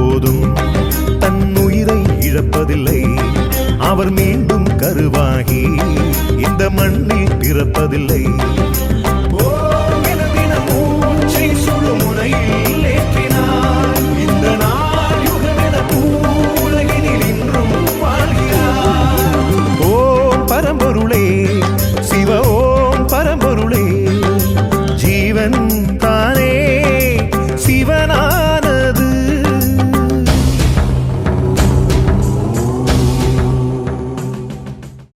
போதும். தன் உயிரை இழப்பதில்லை. அவர் மீண்டும் கருவாகி இந்த மண்ணில் பிறப்பதில்லை. பரம்பொருளே சிவ ஓம் பரம்பொருளே ஜீவன்